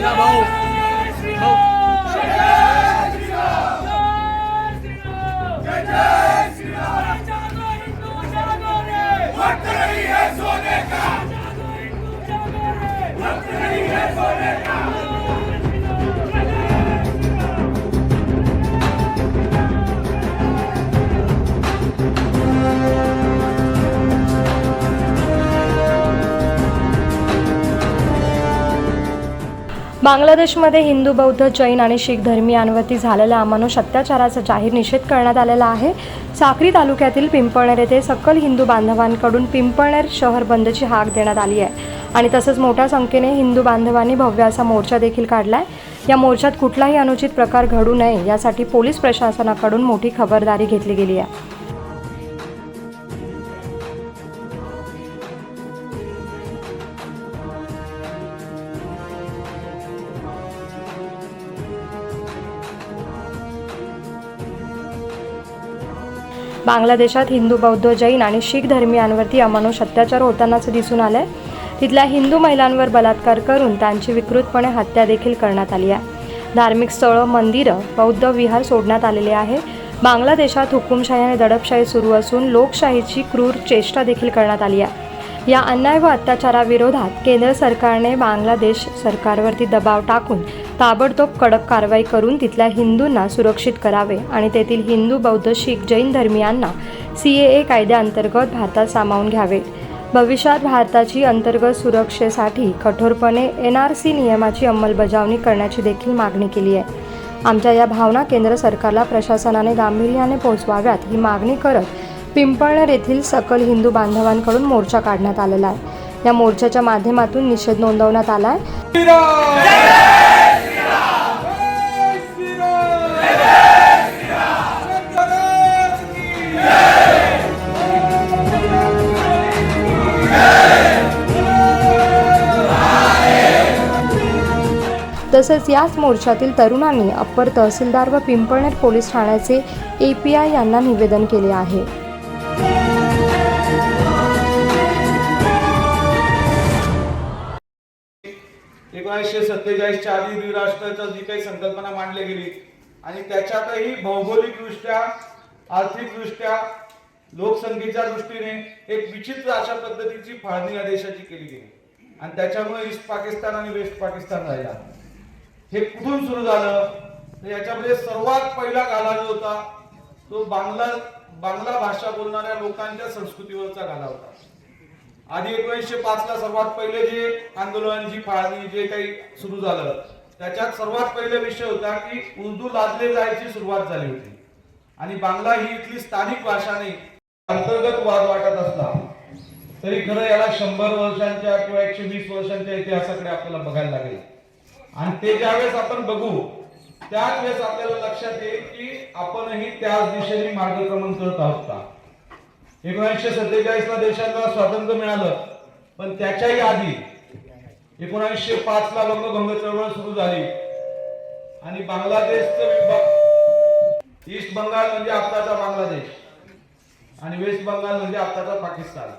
Đi ra? बांगलादेशमध्ये हिंदू बौद्ध जैन आणि शीख धर्मीयांवरती झालेल्या अमानुष अत्याचाराचा जाहीर निषेध करण्यात आलेला आहे. साक्री तालुक्यातील पिंपळनेर येथे सकल हिंदू बांधवांकडून पिंपळनेर शहर बंदची हाक देण्यात आली आहे. आणि तसंच मोठ्या संख्येने हिंदू बांधवांनी भव्य असा मोर्चा देखील काढला आहे या मोर्चात कुठलाही अनुचित प्रकार घडू नये यासाठी पोलीस प्रशासनाकडून मोठी खबरदारी घेतली गेली आहे. बांगलादेशात हिंदू बौद्ध जैन आणि शीख धर्मियांवरती अमानुष अत्याचार होतानाच दिसून आलंय. तिथल्या हिंदू महिलांवर बलात्कार करून त्यांची विकृतपणे हत्या देखील करण्यात आली आहे. धार्मिक स्थळं मंदिरं बौद्ध विहार सोडण्यात आलेले आहे. बांगलादेशात हुकुमशाही आणि दडपशाही सुरू असून लोकशाहीची क्रूर चेष्टा देखील करण्यात आली आहे. या अन्याय व अत्याचाराविरोधात केंद्र सरकारने बांगलादेश सरकारवरती दबाव टाकून ताबडतोब कडक कारवाई करून तिथल्या हिंदूंना सुरक्षित करावे आणि तेथील हिंदू बौद्ध शीख जैन धर्मियांना सी ए ए कायद्याअंतर्गत भारतात सामावून घ्यावे. भविष्यात भारताची अंतर्गत सुरक्षेसाठी कठोरपणे एन आर सी नियमाची अंमलबजावणी करण्याची देखील मागणी केली आहे. आमच्या या भावना केंद्र सरकारला प्रशासनाने गांभीर्याने पोहोचवाव्यात ही मागणी करत पिंपळनेर येथील सकल हिंदू बांधवांकडून मोर्चा काढण्यात आलेला आहे. या मोर्चाच्या माध्यमातून निषेध नोंदवण्यात आला आहे. तसेच याच मोर्चातील तरुणांनी अप्पर तहसीलदार व पिंपळनेर पोलीस ठाण्याचे ए पी आय यांना निवेदन केले आहे. एकोणीसशे सत्तेचाळीसच्या आधी द्विराष्ट्राचा जी काही संकल्पना मांडली गेली आणि त्याच्यातही भौगोलिकदृष्ट्या आर्थिकदृष्ट्या लोकसंख्येच्या दृष्टीने एक विचित्र अशा पद्धतीची फाळणी या देशाची केली गेली. आणि त्याच्यामुळे ईस्ट पाकिस्तान आणि वेस्ट पाकिस्तान राहिला. हे कुठून सुरू झालं? तर याच्यामध्ये सर्वात पहिला घाला जो होता तो बांगला बांगला भाषा बोलणाऱ्या लोकांच्या संस्कृतीवरचा गाला होता. आधी एकोणीसशे पाच ला सर्वात पहिले जे आंदोलन जी फाळणी जे काही सुरू झालं त्याच्यात सर्वात पहिले विषय होता की उर्दू लादले जायची सुरुवात झाली होती. आणि बांगला ही इथली स्थानिक भाषा नाही अंतर्गत वाद वाटत असला. तरी खरं याला शंभर वर्षांच्या किंवा एकशे वीस वर्षांच्या इतिहासाकडे आपल्याला बघायला लागेल. आणि ते ज्यावेळेस आपण बघू त्याच वेळेस आपल्याला लक्षात येईल की आपणही त्याच दिशेने मार्गक्रमण करत आहोत का? एकोणीसशे सत्तेचाळीस ला देशाला स्वातंत्र्य मिळालं पण त्याच्याही आधी एकोणीसशे पाच ला बंगभंग चळवळ सुरू झाली. आणि बांगलादेशचं विभाग ईस्ट बंगाल म्हणजे आत्ताचा बांगलादेश आणि वेस्ट बंगाल म्हणजे आत्ताचा पाकिस्तान.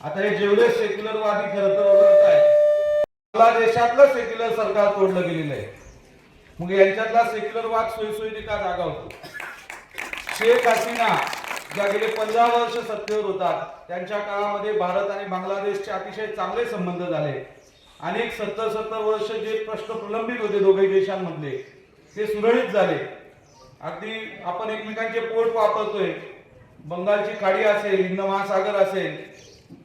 आता हे जेवढे सेक्युलरवादी खरं तर आहेत बांगलादेशातलं सेक्युलर सरकार तोडलं गेलेलं आहे. मग यांच्यातला सेक्युलरवाद सोयीसोयीने का जागा होतो. शेख हसीना ज्या गेले पंधरा वर्ष सत्तेवर होतात त्यांच्या काळामध्ये भारत आणि बांगलादेशचे अतिशय चांगले संबंध झाले. अनेक सत्तर सत्तर वर्ष जे प्रश्न प्रलंबित होते दोघे देशांमधले ते सुरळीत झाले. अगदी आपण एकमेकांचे पोट वापरतोय. बंगालची खाडी असेल हिंद महासागर असेल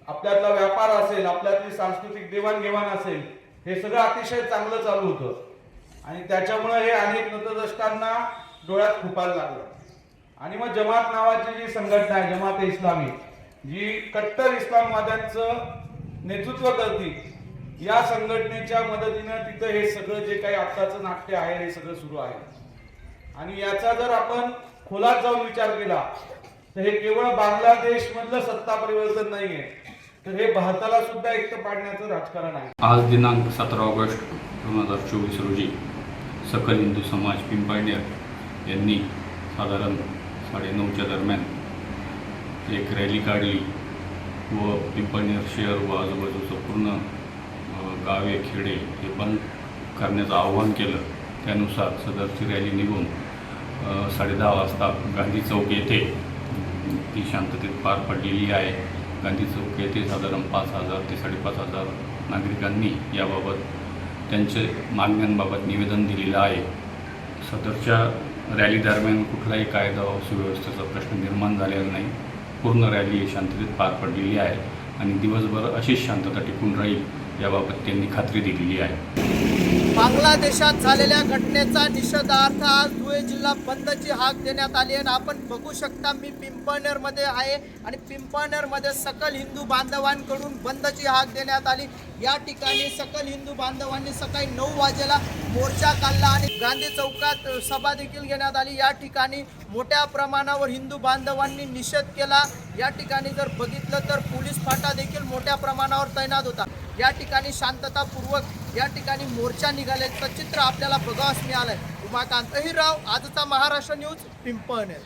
आपल्यातला व्यापार असेल आपल्यातली सांस्कृतिक देवाणघेवाण असेल हे सगळं अतिशय चांगलं चालू होतं. आणि त्याच्यामुळं हे अनेक नतदृष्टांना डोळ्यात खुपायला लागलं. आणि मग जमात नावाची जी संघटना आहे जमात इस्लामी जी कट्टर इस्लामवाद्यांचं नेतृत्व करते या संघटनेच्या मदतीनं तिथं हे सगळं जे काही आत्ताचं नाट्य आहे हे सगळं सुरू आहे. आणि याचा जर आपण खोलात जाऊन विचार केला तर हे केवळ बांगलादेश मधलं सत्ता परिवर्तन नाहीये. तर हे भारताला सुद्धा एकटं पाडण्याचं राजकारण आहे. आज दिनांक सतरा ऑगस्ट दोन हजार चोवीस रोजी सकल हिंदू समाज पिंपळनेर यांनी साधारण साडेनऊच्या दरम्यान एक रॅली काढली व पिंपळनेर शहर व आजूबाजूचं पूर्ण गावे खेडे हे बंद करण्याचं आवाहन केलं. त्यानुसार सदरची रॅली निघून साडेदहा वाजता गांधी चौक येथे ती शांततेत पार पडलेली आहे. गांधी चौक येथे साधारण पाच हजार ते साडेपाच हजार नागरिकांनी याबाबत त्यांचे मागण्यांबाबत निवेदन दिलेलं आहे. सदरच्या रॅली दरम्यान कुठलाही कायदा व सुव्यवस्थेचा प्रश्न निर्माण झालेला नाही. पूर्ण रॅली ही शांततेत पार पडलेली आहे आणि दिवसभर अशीच शांतता टिकून राहील याबाबत त्यांनी खात्री दिलेली आहे. बांगलादेशात झालेल्या घटनेचा निषेधार्थ आज धुळे जिल्हा बंदची हाक देण्यात आली आणि आपण बघू शकता मी पिंपळनेरमध्ये आहे आणि पिंपळनेरमध्ये सकल हिंदू बांधवांकडून बंदची हाक देण्यात आली. या ठिकाणी सकल हिंदू बांधवांनी सकाळी नऊ वाजेला मोर्चा काढला आणि गांधी चौकात सभा देखील घेण्यात आली. या ठिकाणी मोठ्या प्रमाणावर हिंदू बांधवांनी निषेध केला. या ठिकाणी जर बघितलं तर पोलीस फाटा देखील मोठ्या प्रमाणावर तैनात होता. या ठिकाणी शांततापूर्वक या ठिकाणी मोर्चा निघाल्याचं चित्र आपल्याला बघावंच मिळालंय. उमाकांत अहिरराव आजचा महाराष्ट्र न्यूज पिंपळनेर.